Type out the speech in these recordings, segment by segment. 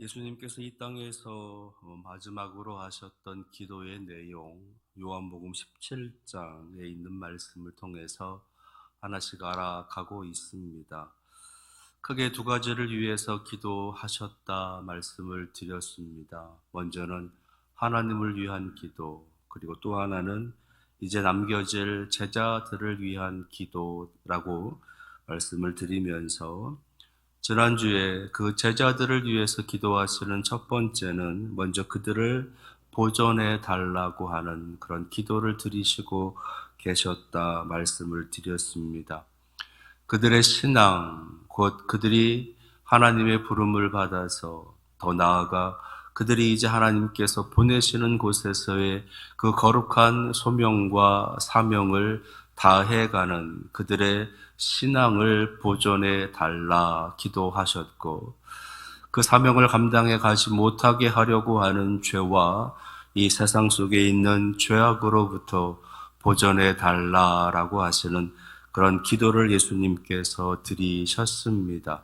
예수님께서 이 땅에서 어, 마지막으로 하셨던 기도의 내용, 요한복음 17장에 있는 말씀을 통해서 하나씩 알아가고 있습니다. 크게 두 가지를 위해서 기도하셨다 말씀을 드렸습니다. 먼저는 하나님을 위한 기도, 그리고 또 하나는 이제 남겨질 제자들을 위한 기도라고 말씀을 드리면서 지난주에 그 제자들을 위해서 기도하시는 첫 번째는 먼저 그들을 보존해 달라고 하는 그런 기도를 드리시고 계셨다 말씀을 드렸습니다. 그들의 신앙, 곧 그들이 하나님의 부름을 받아서 더 나아가 그들이 이제 하나님께서 보내시는 곳에서의 그 거룩한 소명과 사명을 다해가는 그들의 신앙을 보존해 달라 기도하셨고 그 사명을 감당해 가지 못하게 하려고 하는 죄와 이 세상 속에 있는 죄악으로부터 보존해 달라라고 하시는 그런 기도를 예수님께서 드리셨습니다.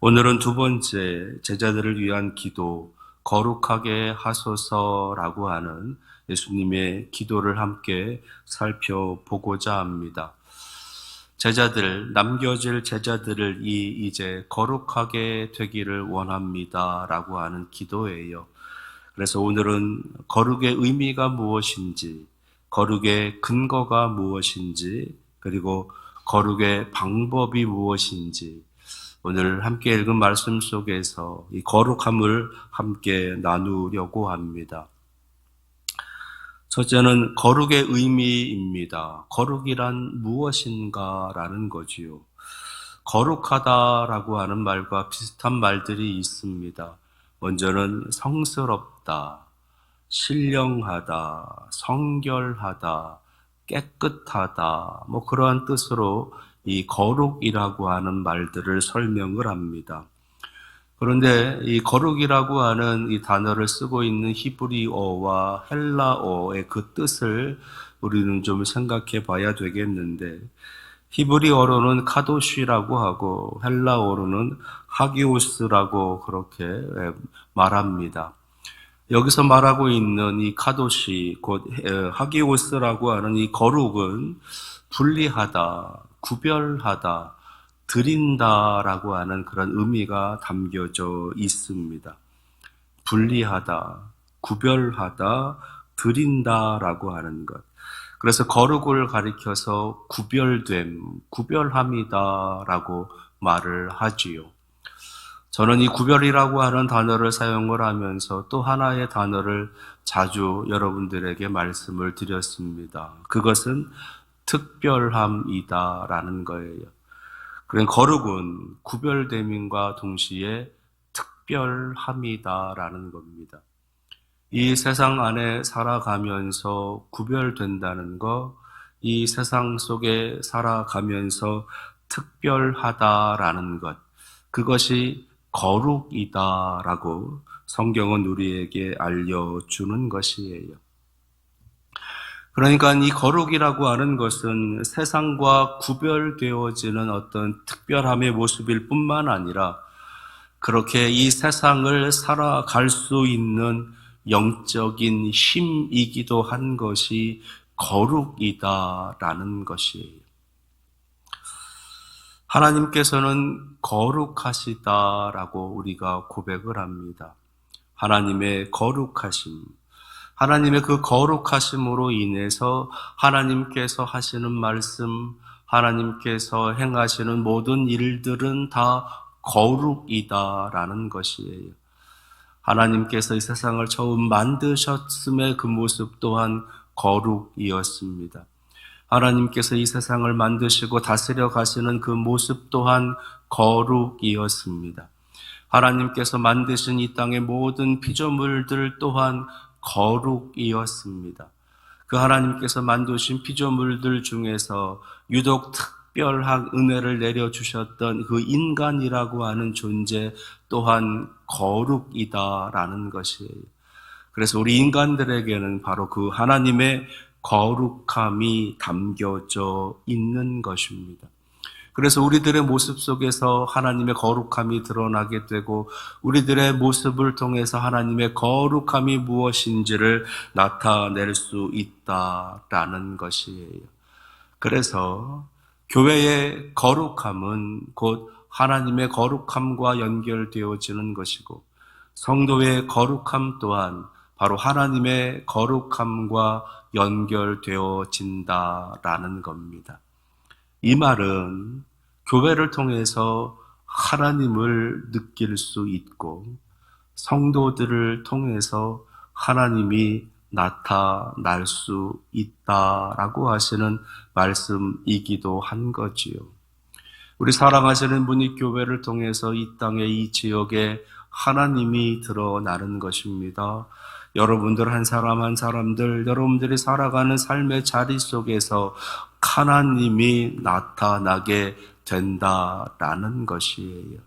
오늘은 두 번째 제자들을 위한 기도, 거룩하게 하소서라고 하는 예수님의 기도를 함께 살펴보고자 합니다. 제자들, 남겨질 제자들을 이 이제 거룩하게 되기를 원합니다. 라고 하는 기도예요. 그래서 오늘은 거룩의 의미가 무엇인지, 거룩의 근거가 무엇인지, 그리고 거룩의 방법이 무엇인지, 오늘 함께 읽은 말씀 속에서 이 거룩함을 함께 나누려고 합니다. 첫째는 거룩의 의미입니다. 거룩이란 무엇인가라는 거지요. 거룩하다라고 하는 말과 비슷한 말들이 있습니다. 먼저는 성스럽다, 신령하다, 성결하다, 깨끗하다, 뭐 그러한 뜻으로 이 거룩이라고 하는 말들을 설명을 합니다. 그런데 이 거룩이라고 하는 이 단어를 쓰고 있는 히브리어와 헬라어의 그 뜻을 우리는 좀 생각해 봐야 되겠는데 히브리어로는 카도시라고 하고 헬라어로는 하기오스라고 그렇게 말합니다. 여기서 말하고 있는 이 카도시 곧 하기오스라고 하는 이 거룩은 분리하다, 구별하다, 드린다라고 하는 그런 의미가 담겨져 있습니다. 분리하다, 구별하다, 드린다라고 하는 것. 그래서 거룩을 가리켜서 구별됨, 구별함이다라고 말을 하지요. 저는 이 구별이라고 하는 단어를 사용을 하면서 또 하나의 단어를 자주 여러분들에게 말씀을 드렸습니다. 그것은 특별함이다라는 거예요. 그런 거룩은 구별됨인과 동시에 특별함이다라는 겁니다. 이 세상 안에 살아가면서 구별된다는 것, 이 세상 속에 살아가면서 특별하다라는 것, 그것이 거룩이다라고 성경은 우리에게 알려주는 것이에요. 그러니까 이 거룩이라고 하는 것은 세상과 구별되어지는 어떤 특별함의 모습일 뿐만 아니라 그렇게 이 세상을 살아갈 수 있는 영적인 힘이기도 한 것이 거룩이다라는 것이에요. 하나님께서는 거룩하시다라고 우리가 고백을 합니다. 하나님의 거룩하심, 하나님의 그 거룩하심으로 인해서 하나님께서 하시는 말씀, 하나님께서 행하시는 모든 일들은 다 거룩이다라는 것이에요. 하나님께서 이 세상을 처음 만드셨음의 그 모습 또한 거룩이었습니다. 하나님께서 이 세상을 만드시고 다스려 가시는 그 모습 또한 거룩이었습니다. 하나님께서 만드신 이 땅의 모든 피조물들 또한 거룩이었습니다. 그 하나님께서 만드신 피조물들 중에서 유독 특별한 은혜를 내려주셨던 그 인간이라고 하는 존재 또한 거룩이다라는 것이에요. 그래서 우리 인간들에게는 바로 그 하나님의 거룩함이 담겨져 있는 것입니다. 그래서 우리들의 모습 속에서 하나님의 거룩함이 드러나게 되고 우리들의 모습을 통해서 하나님의 거룩함이 무엇인지를 나타낼 수 있다라는 것이에요. 그래서 교회의 거룩함은 곧 하나님의 거룩함과 연결되어지는 것이고 성도의 거룩함 또한 바로 하나님의 거룩함과 연결되어진다라는 겁니다. 이 말은 교회를 통해서 하나님을 느낄 수 있고 성도들을 통해서 하나님이 나타날 수 있다라고 하시는 말씀이기도 한 거지요. 우리 사랑하시는 분이 교회를 통해서 이 땅에 이 지역에 하나님이 드러나는 것입니다. 여러분들 한 사람 한 사람들 여러분들이 살아가는 삶의 자리 속에서 하나님이 나타나게 된다라는 것이에요.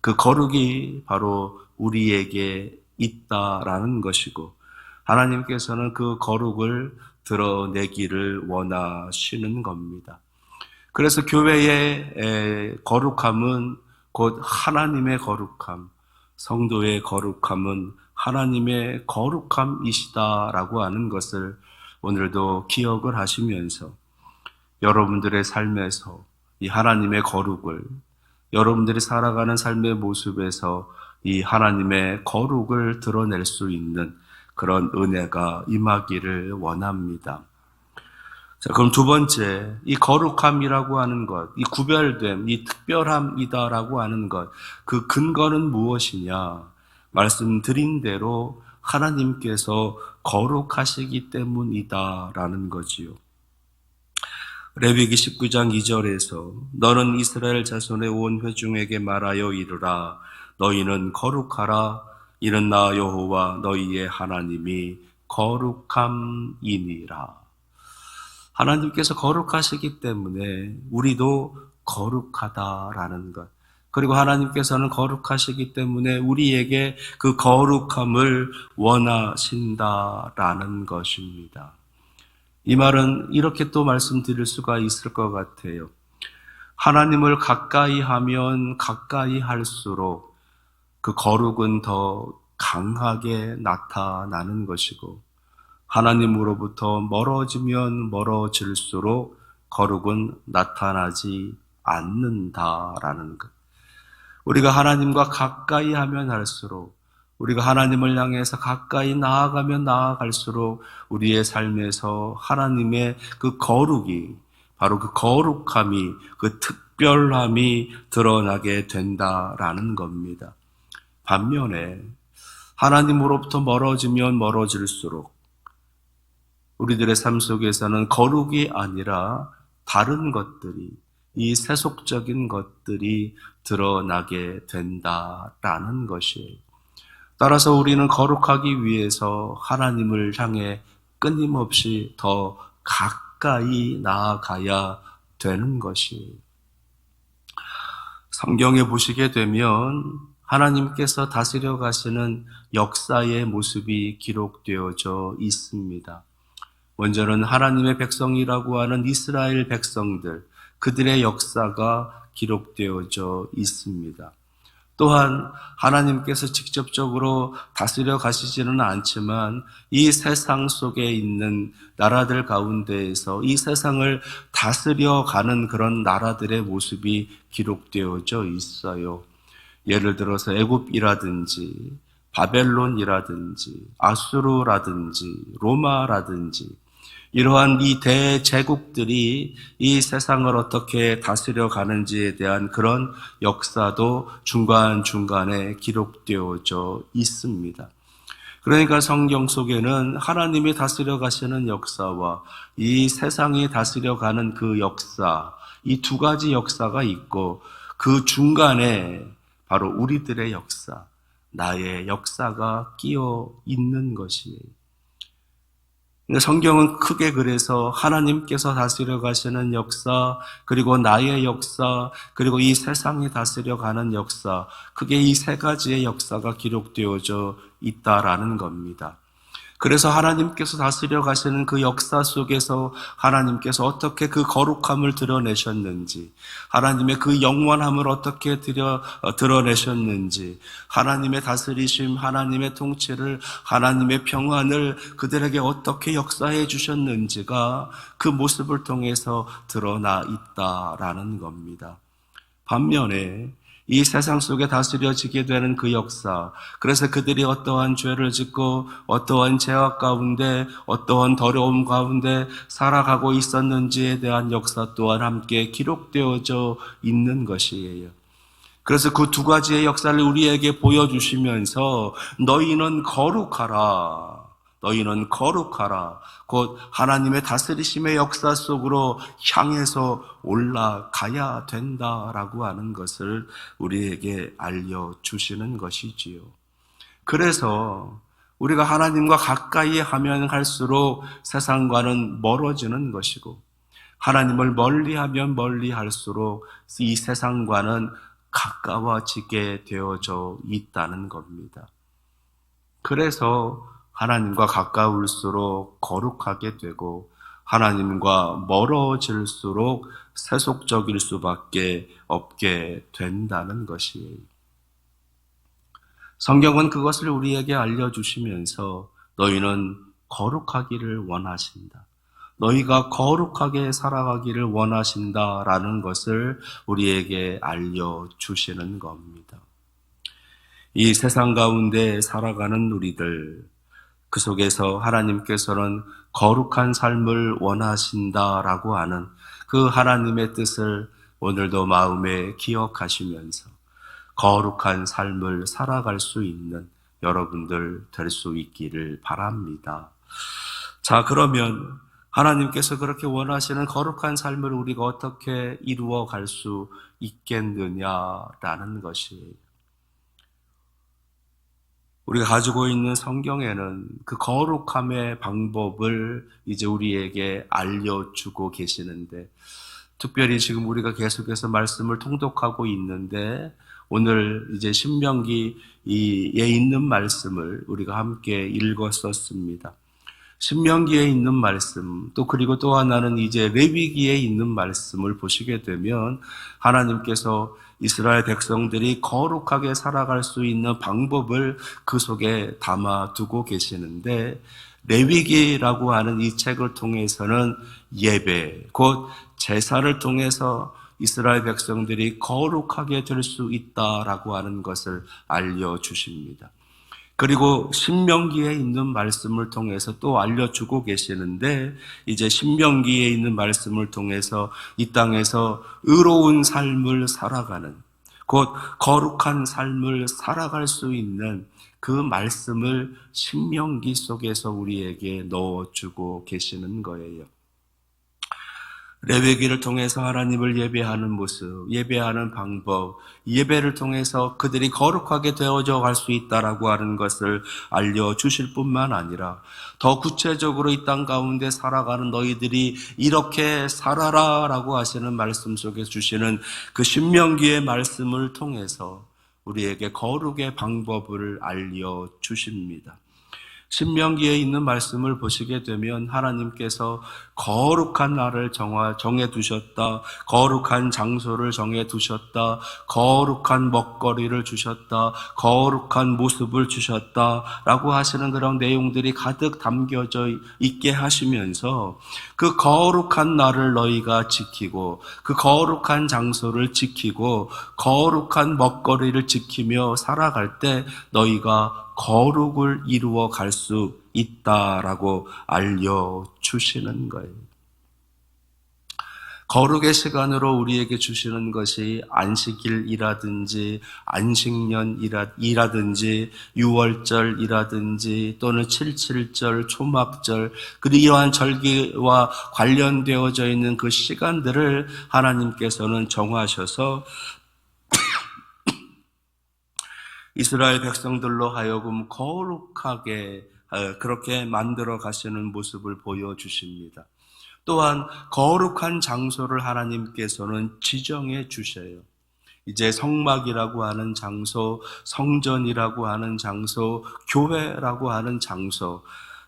그 거룩이 바로 우리에게 있다라는 것이고 하나님께서는 그 거룩을 드러내기를 원하시는 겁니다. 그래서 교회의 거룩함은 곧 하나님의 거룩함, 성도의 거룩함은 하나님의 거룩함이시다라고 하는 것을 오늘도 기억을 하시면서 여러분들의 삶에서 이 하나님의 거룩을 여러분들이 살아가는 삶의 모습에서 이 하나님의 거룩을 드러낼 수 있는 그런 은혜가 임하기를 원합니다. 자, 그럼 두 번째, 이 거룩함이라고 하는 것, 이 구별됨, 이 특별함이다라고 하는 것, 그 근거는 무엇이냐? 말씀드린 대로 하나님께서 거룩하시기 때문이다라는 거지요. 레위기 19장 2절에서 너는 이스라엘 자손의 온 회중에게 말하여 이르라 너희는 거룩하라 이는 나 여호와 너희의 하나님이 거룩함이니라. 하나님께서 거룩하시기 때문에 우리도 거룩하다라는 것. 그리고 하나님께서는 거룩하시기 때문에 우리에게 그 거룩함을 원하신다라는 것입니다. 이 말은 이렇게 또 말씀드릴 수가 있을 것 같아요. 하나님을 가까이 하면 가까이 할수록 그 거룩은 더 강하게 나타나는 것이고 하나님으로부터 멀어지면 멀어질수록 거룩은 나타나지 않는다라는 것. 우리가 하나님과 가까이 하면 할수록 우리가 하나님을 향해서 가까이 나아가면 나아갈수록 우리의 삶에서 하나님의 그 거룩이 바로 그 거룩함이 그 특별함이 드러나게 된다라는 겁니다. 반면에 하나님으로부터 멀어지면 멀어질수록 우리들의 삶 속에서는 거룩이 아니라 다른 것들이 이 세속적인 것들이 드러나게 된다라는 것이에요. 따라서 우리는 거룩하기 위해서 하나님을 향해 끊임없이 더 가까이 나아가야 되는 것이에요. 성경에 보시게 되면 하나님께서 다스려 가시는 역사의 모습이 기록되어져 있습니다. 먼저는 하나님의 백성이라고 하는 이스라엘 백성들, 그들의 역사가 기록되어져 있습니다. 또한 하나님께서 직접적으로 다스려 가시지는 않지만 이 세상 속에 있는 나라들 가운데에서 이 세상을 다스려 가는 그런 나라들의 모습이 기록되어져 있어요. 예를 들어서 애굽이라든지 바벨론이라든지 아수르라든지 로마라든지 이러한 이 대제국들이 이 세상을 어떻게 다스려 가는지에 대한 그런 역사도 중간중간에 기록되어져 있습니다. 그러니까 성경 속에는 하나님이 다스려 가시는 역사와 이 세상이 다스려 가는 그 역사, 이 두 가지 역사가 있고 그 중간에 바로 우리들의 역사, 나의 역사가 끼어 있는 것이에요. 성경은 크게 그래서 하나님께서 다스려 가시는 역사, 그리고 나의 역사, 그리고 이 세상이 다스려 가는 역사, 크게 이 세 가지의 역사가 기록되어져 있다라는 겁니다. 그래서 하나님께서 다스려 가시는 그 역사 속에서 하나님께서 어떻게 그 거룩함을 드러내셨는지, 하나님의 그 영원함을 어떻게 드려, 어, 드러내셨는지, 하나님의 다스리심, 하나님의 통치를, 하나님의 평안을 그들에게 어떻게 역사해 주셨는지가 그 모습을 통해서 드러나 있다라는 겁니다. 반면에 이 세상 속에 다스려지게 되는 그 역사, 그래서 그들이 어떠한 죄를 짓고 어떠한 죄악 가운데 어떠한 더러움 가운데 살아가고 있었는지에 대한 역사 또한 함께 기록되어져 있는 것이에요. 그래서 그 두 가지의 역사를 우리에게 보여주시면서 너희는 거룩하라. 너희는 거룩하라. 곧 하나님의 다스리심의 역사 속으로 향해서 올라가야 된다라고 하는 것을 우리에게 알려주시는 것이지요. 그래서 우리가 하나님과 가까이 하면 할수록 세상과는 멀어지는 것이고, 하나님을 멀리 하면 멀리 할수록 이 세상과는 가까워지게 되어져 있다는 겁니다. 그래서 하나님과 가까울수록 거룩하게 되고 하나님과 멀어질수록 세속적일 수밖에 없게 된다는 것이에요. 성경은 그것을 우리에게 알려주시면서 너희는 거룩하기를 원하신다. 너희가 거룩하게 살아가기를 원하신다 라는 것을 우리에게 알려주시는 겁니다. 이 세상 가운데 살아가는 우리들, 그 속에서 하나님께서는 거룩한 삶을 원하신다라고 하는 그 하나님의 뜻을 오늘도 마음에 기억하시면서 거룩한 삶을 살아갈 수 있는 여러분들 될 수 있기를 바랍니다. 자, 그러면 하나님께서 그렇게 원하시는 거룩한 삶을 우리가 어떻게 이루어 갈 수 있겠느냐라는 것이에요. 우리가 가지고 있는 성경에는 그 거룩함의 방법을 이제 우리에게 알려주고 계시는데, 특별히 지금 우리가 계속해서 말씀을 통독하고 있는데, 오늘 이제 신명기에 있는 말씀을 우리가 함께 읽었었습니다. 신명기에 있는 말씀, 또 그리고 또 하나는 이제 레위기에 있는 말씀을 보시게 되면 하나님께서 이스라엘 백성들이 거룩하게 살아갈 수 있는 방법을 그 속에 담아 두고 계시는데 레위기라고 하는 이 책을 통해서는 예배, 곧 제사를 통해서 이스라엘 백성들이 거룩하게 될 수 있다라고 하는 것을 알려 주십니다. 그리고 신명기에 있는 말씀을 통해서 또 알려주고 계시는데 이제 신명기에 있는 말씀을 통해서 이 땅에서 의로운 삶을 살아가는 곧 거룩한 삶을 살아갈 수 있는 그 말씀을 신명기 속에서 우리에게 넣어주고 계시는 거예요. 레위기를 통해서 하나님을 예배하는 모습, 예배하는 방법, 예배를 통해서 그들이 거룩하게 되어져 갈 수 있다라고 하는 것을 알려 주실 뿐만 아니라 더 구체적으로 이 땅 가운데 살아가는 너희들이 이렇게 살아라라고 하시는 말씀 속에 주시는 그 신명기의 말씀을 통해서 우리에게 거룩의 방법을 알려 주십니다. 신명기에 있는 말씀을 보시게 되면 하나님께서 거룩한 날을 정해 두셨다. 거룩한 장소를 정해 두셨다. 거룩한 먹거리를 주셨다. 거룩한 모습을 주셨다. 라고 하시는 그런 내용들이 가득 담겨져 있게 하시면서 그 거룩한 날을 너희가 지키고 그 거룩한 장소를 지키고 거룩한 먹거리를 지키며 살아갈 때 너희가 거룩을 이루어 갈 수 있다라고 알려주시는 거예요. 거룩의 시간으로 우리에게 주시는 것이 안식일이라든지 안식년이라든지 유월절이라든지 또는 칠칠절, 초막절 그리고 이러한 절기와 관련되어져 있는 그 시간들을 하나님께서는 정하셔서 이스라엘 백성들로 하여금 거룩하게 어, 그렇게 만들어 가시는 모습을 보여주십니다. 또한 거룩한 장소를 하나님께서는 지정해 주셔요. 이제 성막이라고 하는 장소, 성전이라고 하는 장소, 교회라고 하는 장소,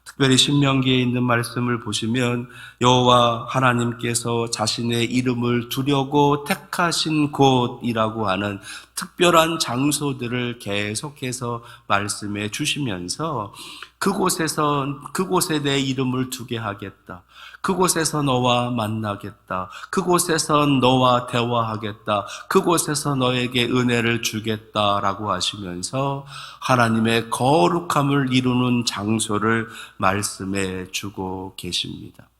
특별히 신명기에 있는 말씀을 보시면 여호와 하나님께서 자신의 이름을 두려고 택하신 곳이라고 하는 특별한 장소들을 계속해서 말씀해 주시면서 그곳에서 그곳에 내 이름을 두게 하겠다. 그곳에서 너와 만나겠다. 그곳에서 너와 대화하겠다. 그곳에서 너에게 은혜를 주겠다라고 하시면서 하나님의 거룩함을 이루는 장소를 말씀해 주고 계십니다.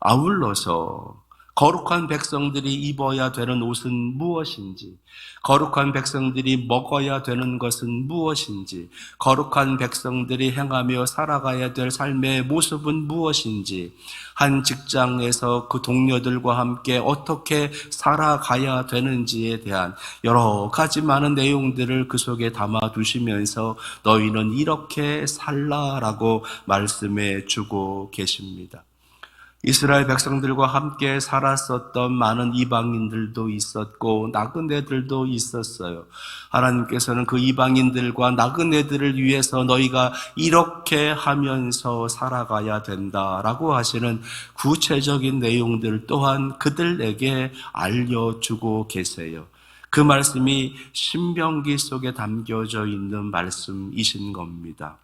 아울러서 거룩한 백성들이 입어야 되는 옷은 무엇인지, 거룩한 백성들이 먹어야 되는 것은 무엇인지, 거룩한 백성들이 행하며 살아가야 될 삶의 모습은 무엇인지, 한 직장에서 그 동료들과 함께 어떻게 살아가야 되는지에 대한 여러 가지 많은 내용들을 그 속에 담아 두시면서 너희는 이렇게 살라라고 말씀해 주고 계십니다. 이스라엘 백성들과 함께 살았었던 많은 이방인들도 있었고 나그네들도 있었어요. 하나님께서는 그 이방인들과 나그네들을 위해서 너희가 이렇게 하면서 살아가야 된다라고 하시는 구체적인 내용들 또한 그들에게 알려주고 계세요. 그 말씀이 신명기 속에 담겨져 있는 말씀이신 겁니다.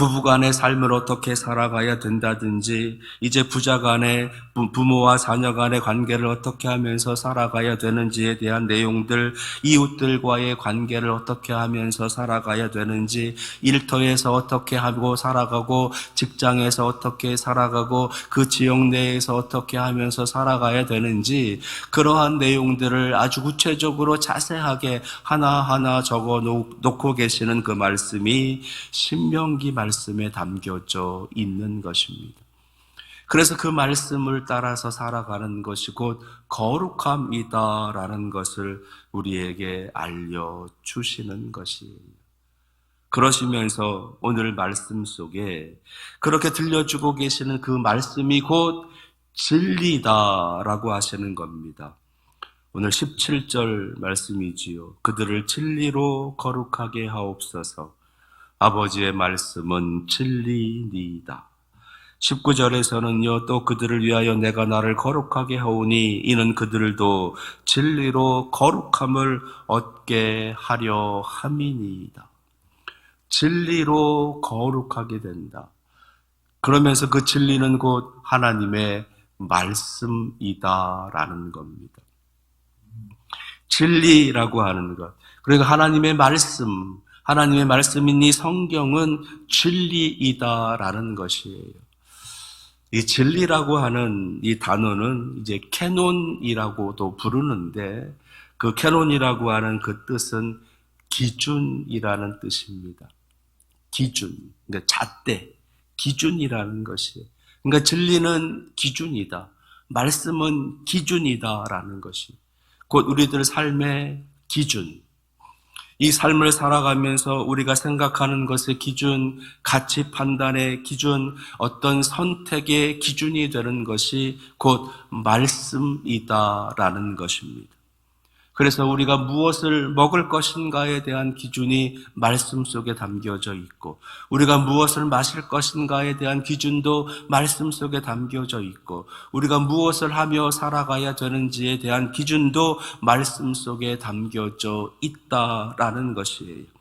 부부간의 삶을 어떻게 살아가야 된다든지, 이제 부자간의 부모와 자녀간의 관계를 어떻게 하면서 살아가야 되는지에 대한 내용들, 이웃들과의 관계를 어떻게 하면서 살아가야 되는지, 일터에서 어떻게 하고 살아가고, 직장에서 어떻게 살아가고, 그 지역 내에서 어떻게 하면서 살아가야 되는지, 그러한 내용들을 아주 구체적으로 자세하게 하나하나 적어 놓고 계시는 그 말씀이 신명기 말씀 말씀에 담겨져 있는 것입니다. 그래서 그 말씀을 따라서 살아가는 것이 곧 거룩함이다라는 것을 우리에게 알려주시는 것이에요. 그러시면서 오늘 말씀 속에 그렇게 들려주고 계시는 그 말씀이 곧 진리다라고 하시는 겁니다. 오늘 17절 말씀이지요. 그들을 진리로 거룩하게 하옵소서. 아버지의 말씀은 진리니이다. 19절에서는요, 또 그들을 위하여 내가 나를 거룩하게 하오니 이는 그들도 진리로 거룩함을 얻게 하려 함이니이다. 진리로 거룩하게 된다. 그러면서 그 진리는 곧 하나님의 말씀이다라는 겁니다. 진리라고 하는 것. 그러니까 하나님의 말씀, 하나님의 말씀인 이 성경은 진리이다라는 것이에요. 이 진리라고 하는 이 단어는 이제 캐논이라고도 부르는데 그 캐논이라고 하는 그 뜻은 기준이라는 뜻입니다. 기준, 그러니까 잣대, 기준이라는 것이에요. 그러니까 진리는 기준이다. 말씀은 기준이다라는 것이 곧 우리들 삶의 기준, 이 삶을 살아가면서 우리가 생각하는 것의 기준, 가치 판단의 기준, 어떤 선택의 기준이 되는 것이 곧 말씀이다라는 것입니다. 그래서 우리가 무엇을 먹을 것인가에 대한 기준이 말씀 속에 담겨져 있고, 우리가 무엇을 마실 것인가에 대한 기준도 말씀 속에 담겨져 있고, 우리가 무엇을 하며 살아가야 되는지에 대한 기준도 말씀 속에 담겨져 있다라는 것이에요.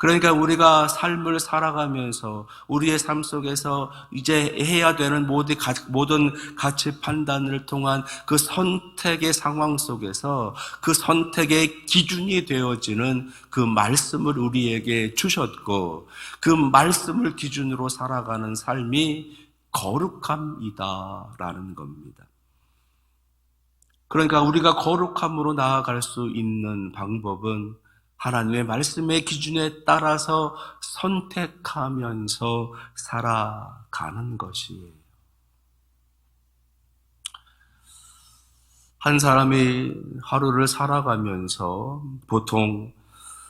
그러니까 우리가 삶을 살아가면서 우리의 삶 속에서 이제 해야 되는 모든 가치 판단을 통한 그 선택의 상황 속에서 그 선택의 기준이 되어지는 그 말씀을 우리에게 주셨고 그 말씀을 기준으로 살아가는 삶이 거룩함이다라는 겁니다. 그러니까 우리가 거룩함으로 나아갈 수 있는 방법은 하나님의 말씀의 기준에 따라서 선택하면서 살아가는 것이에요. 한 사람이 하루를 살아가면서 보통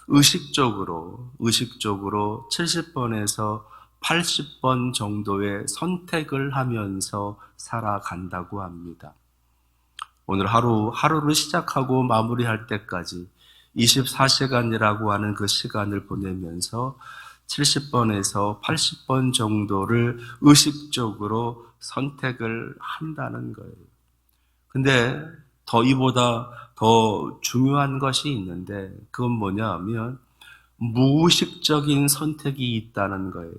의식적으로, 의식적으로 70번에서 80번 정도의 선택을 하면서 살아간다고 합니다. 오늘 하루, 하루를 시작하고 마무리할 때까지 24시간이라고 하는 그 시간을 보내면서 70번에서 80번 정도를 의식적으로 선택을 한다는 거예요. 근데 더 이보다 더 중요한 것이 있는데 그건 뭐냐면 무의식적인 선택이 있다는 거예요.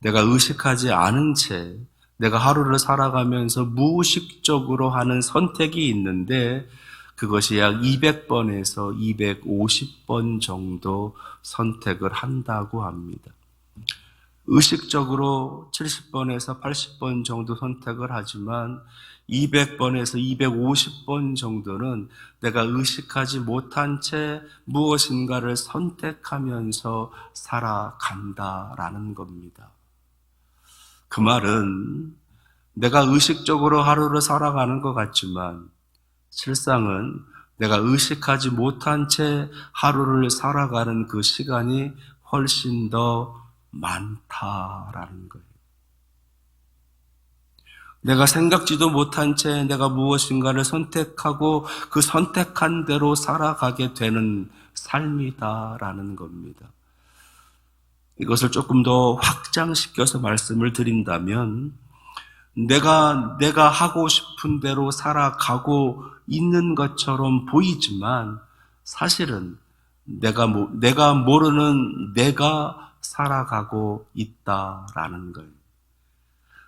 내가 의식하지 않은 채 내가 하루를 살아가면서 무의식적으로 하는 선택이 있는데 그것이 약 200번에서 250번 정도 선택을 한다고 합니다. 의식적으로 70번에서 80번 정도 선택을 하지만 200번에서 250번 정도는 내가 의식하지 못한 채 무엇인가를 선택하면서 살아간다라는 겁니다. 그 말은 내가 의식적으로 하루를 살아가는 것 같지만 실상은 내가 의식하지 못한 채 하루를 살아가는 그 시간이 훨씬 더 많다라는 거예요. 내가 생각지도 못한 채 내가 무엇인가를 선택하고 그 선택한 대로 살아가게 되는 삶이다라는 겁니다. 이것을 조금 더 확장시켜서 말씀을 드린다면, 내가, 내가 하고 싶은 대로 살아가고 있는 것처럼 보이지만, 사실은 내가, 모, 내가 모르는 내가 살아가고 있다라는 거예요.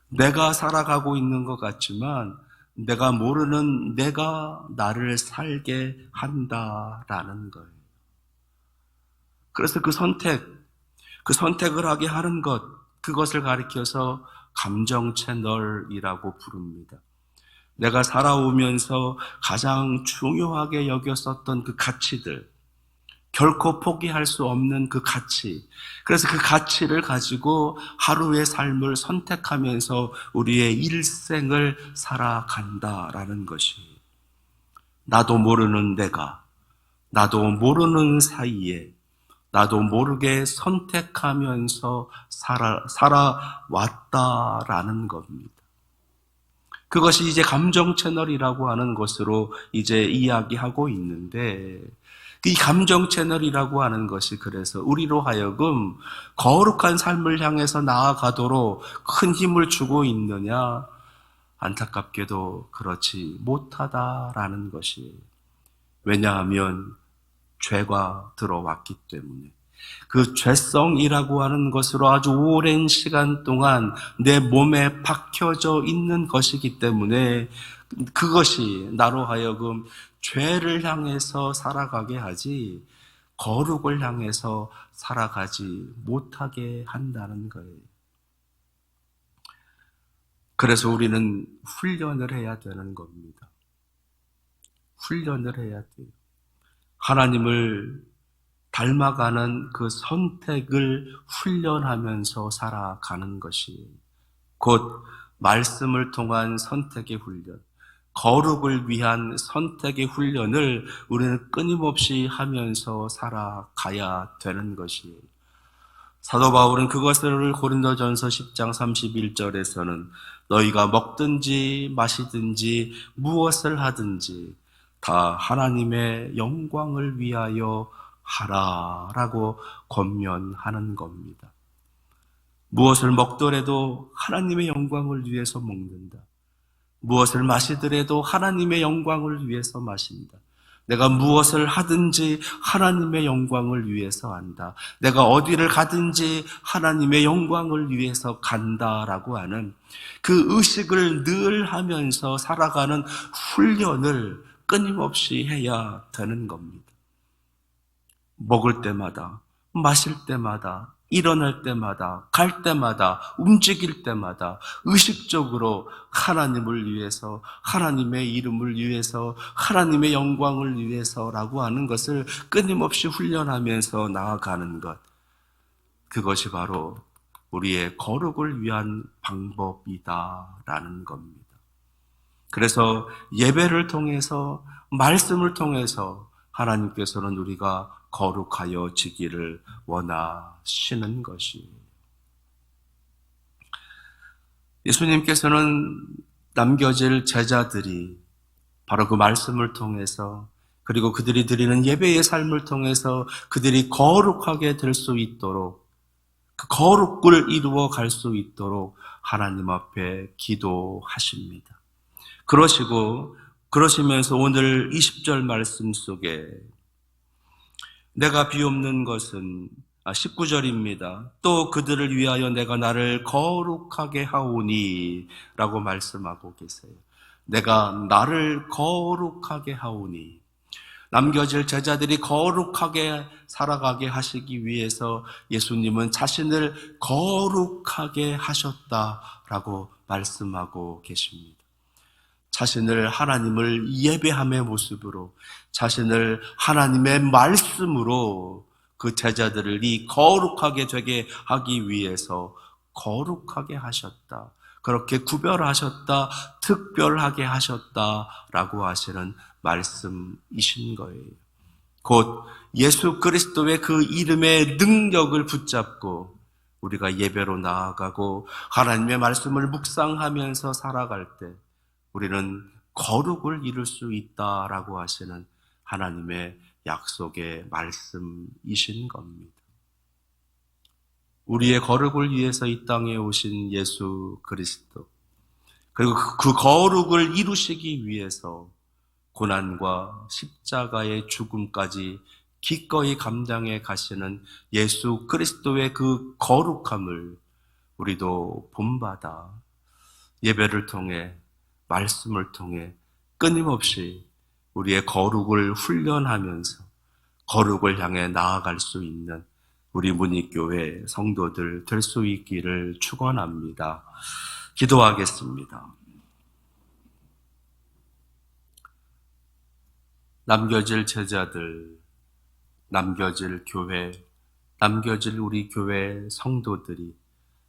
내가 살아가고 있는 것 같지만, 내가 모르는 내가 나를 살게 한다라는 거예요. 그래서 그 선택, 그 선택을 하게 하는 것, 그것을 가리켜서 감정 채널이라고 부릅니다. 내가 살아오면서 가장 중요하게 여겼었던 그 가치들, 결코 포기할 수 없는 그 가치. 그래서 그 가치를 가지고 하루의 삶을 선택하면서 우리의 일생을 살아간다라는 것이 나도 모르는 내가, 나도 모르는 사이에 나도 모르게 선택하면서 살아, 살아왔다라는 겁니다. 그것이 이제 감정 채널이라고 하는 것으로 이제 이야기하고 있는데, 이 감정 채널이라고 하는 것이 그래서 우리로 하여금 거룩한 삶을 향해서 나아가도록 큰 힘을 주고 있느냐? 안타깝게도 그렇지 못하다라는 것이. 왜냐하면 죄가 들어왔기 때문에 그 죄성이라고 하는 것으로 아주 오랜 시간 동안 내 몸에 박혀져 있는 것이기 때문에 그것이 나로 하여금 죄를 향해서 살아가게 하지 거룩을 향해서 살아가지 못하게 한다는 거예요. 그래서 우리는 훈련을 해야 되는 겁니다. 훈련을 해야 돼요. 하나님을 닮아가는 그 선택을 훈련하면서 살아가는 것이 곧 말씀을 통한 선택의 훈련, 거룩을 위한 선택의 훈련을 우리는 끊임없이 하면서 살아가야 되는 것이에요. 사도 바울은 그것을 고린도전서 10장 31절에서는 너희가 먹든지 마시든지 무엇을 하든지 다 하나님의 영광을 위하여 하라라고 권면하는 겁니다. 무엇을 먹더라도 하나님의 영광을 위해서 먹는다. 무엇을 마시더라도 하나님의 영광을 위해서 마신다. 내가 무엇을 하든지 하나님의 영광을 위해서 한다. 내가 어디를 가든지 하나님의 영광을 위해서 간다라고 하는 그 의식을 늘 하면서 살아가는 훈련을 끊임없이 해야 되는 겁니다. 먹을 때마다, 마실 때마다, 일어날 때마다, 갈 때마다, 움직일 때마다 의식적으로 하나님을 위해서, 하나님의 이름을 위해서, 하나님의 영광을 위해서라고 하는 것을 끊임없이 훈련하면서 나아가는 것. 그것이 바로 우리의 거룩을 위한 방법이다라는 겁니다. 그래서 예배를 통해서 말씀을 통해서 하나님께서는 우리가 거룩하여 지기를 원하시는 것이 예수님께서는 남겨질 제자들이 바로 그 말씀을 통해서 그리고 그들이 드리는 예배의 삶을 통해서 그들이 거룩하게 될 수 있도록 그 거룩을 이루어 갈 수 있도록 하나님 앞에 기도하십니다. 그러시고 그러시면서 오늘 20절 말씀 속에 내가 비옵는 것은 아, 19절입니다. 또 그들을 위하여 내가 나를 거룩하게 하오니 라고 말씀하고 계세요. 내가 나를 거룩하게 하오니 남겨질 제자들이 거룩하게 살아가게 하시기 위해서 예수님은 자신을 거룩하게 하셨다라고 말씀하고 계십니다. 자신을 하나님을 예배함의 모습으로 자신을 하나님의 말씀으로 그 제자들을 이 거룩하게 되게 하기 위해서 거룩하게 하셨다. 그렇게 구별하셨다, 특별하게 하셨다라고 하시는 말씀이신 거예요. 곧 예수 그리스도의 그 이름의 능력을 붙잡고 우리가 예배로 나아가고 하나님의 말씀을 묵상하면서 살아갈 때 우리는 거룩을 이룰 수 있다라고 하시는 하나님의 약속의 말씀이신 겁니다. 우리의 거룩을 위해서 이 땅에 오신 예수 그리스도. 그리고 그 거룩을 이루시기 위해서 고난과 십자가의 죽음까지 기꺼이 감당해 가시는 예수 그리스도의 그 거룩함을 우리도 본받아 예배를 통해 말씀을 통해 끊임없이 우리의 거룩을 훈련하면서 거룩을 향해 나아갈 수 있는 우리 문익교회 성도들 될 수 있기를 축원합니다. 기도하겠습니다. 남겨질 제자들, 남겨질 교회, 남겨질 우리 교회 성도들이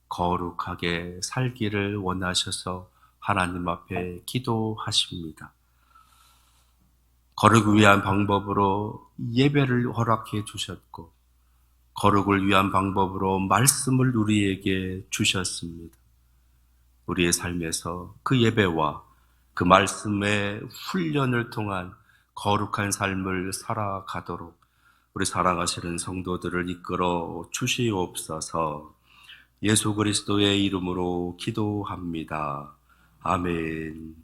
거룩하게 살기를 원하셔서 하나님 앞에 기도하십니다. 거룩을 위한 방법으로 예배를 허락해 주셨고, 거룩을 위한 방법으로 말씀을 우리에게 주셨습니다. 우리의 삶에서 그 예배와 그 말씀의 훈련을 통한 거룩한 삶을 살아가도록 우리 사랑하시는 성도들을 이끌어 주시옵소서 예수 그리스도의 이름으로 기도합니다. 아멘.